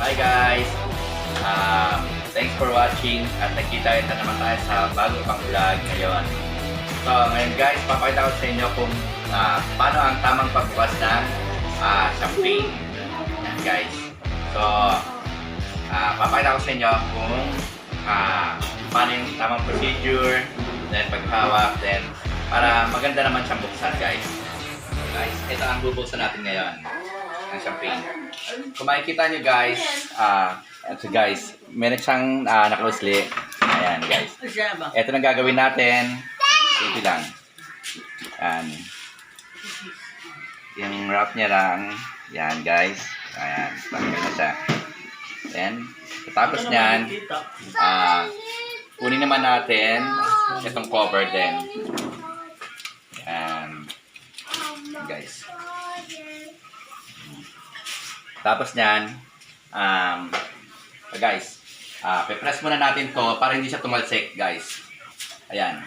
Hi guys! Uh, thanks for watching at nagkita kita naman tayo sa bago pang vlog ngayon. So ngayon guys, papakita ko sa inyo kung uh, paano ang tamang pagbukas ng uh, champagne. Yan guys. So uh, papakita ko sa inyo kung uh, paano yung tamang procedure, then paghawak, then para maganda naman siyang buksan guys. So guys, ito ang bubuksan natin ngayon ng champagne. Kung makikita nyo guys, ah, ito guys, meron siyang uh, nakausli. Ayan guys. Ito na gagawin natin. Ito lang. Ayan. Yung wrap niya lang. Yan guys. Ayan. Bagay na siya. Then, tapos niyan, ah, kunin naman natin itong cover din. Yan. Guys. Tapos niyan, um, guys, ah, pe-press muna natin to para hindi siya tumalsik, guys. Ayan.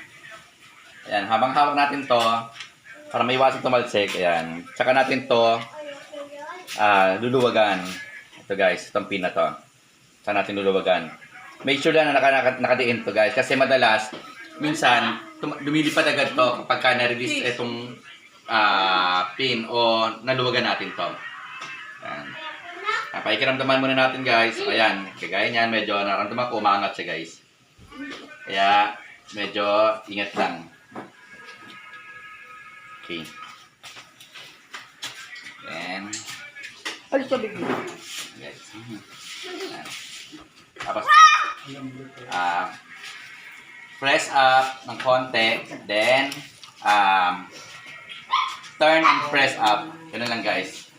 Ayan, habang hawak natin to, para maiwasan tumalsik, ayan. Tsaka natin to, ah, luluwagan. Ito guys, itong pin na to. Tsaka natin luluwagan. Make sure lang na naka, naka, nakadiin to guys, kasi madalas, minsan, lumilipad agad to kapag ka na-release itong ah, pin o naluwagan natin to. Ayan. Ah, pakikiramdaman muna natin guys. Ayan, kagaya niyan, medyo naramdaman ko umangat siya guys. Kaya, medyo ingat lang. Okay. Then, Alis sa bigla. Ayan. Tapos, ah, press up ng konti. Then, um, turn and press up. Ganun lang guys.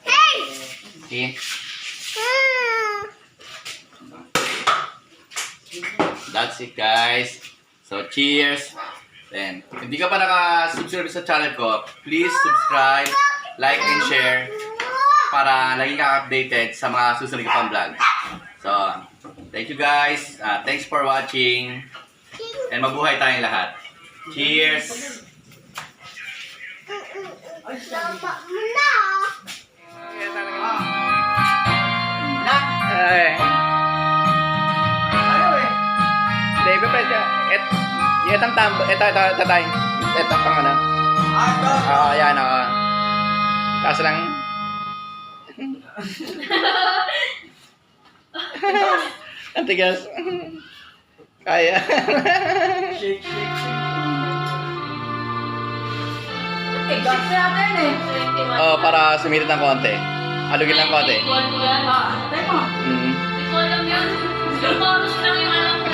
Okay. That's it guys. So cheers. Then, hindi ka pa naka-subscribe sa channel ko, please subscribe, like, and share para lagi ka updated sa mga susunod ko pang vlog. So, thank you guys. Uh, thanks for watching. And mabuhay tayong lahat. Cheers! Itang tambo, ito, ito, ito, tayo. Ito, pang ano. Oo, yan, oo. Kaso lang, ang tigas. Kaya. Tigas natin eh. oh, para sumirit ng konti. Alugin lang konti. Ikuan ko yan. Ah. Mm. Ikaw alam yan. Yung chorus lang yung alam ko.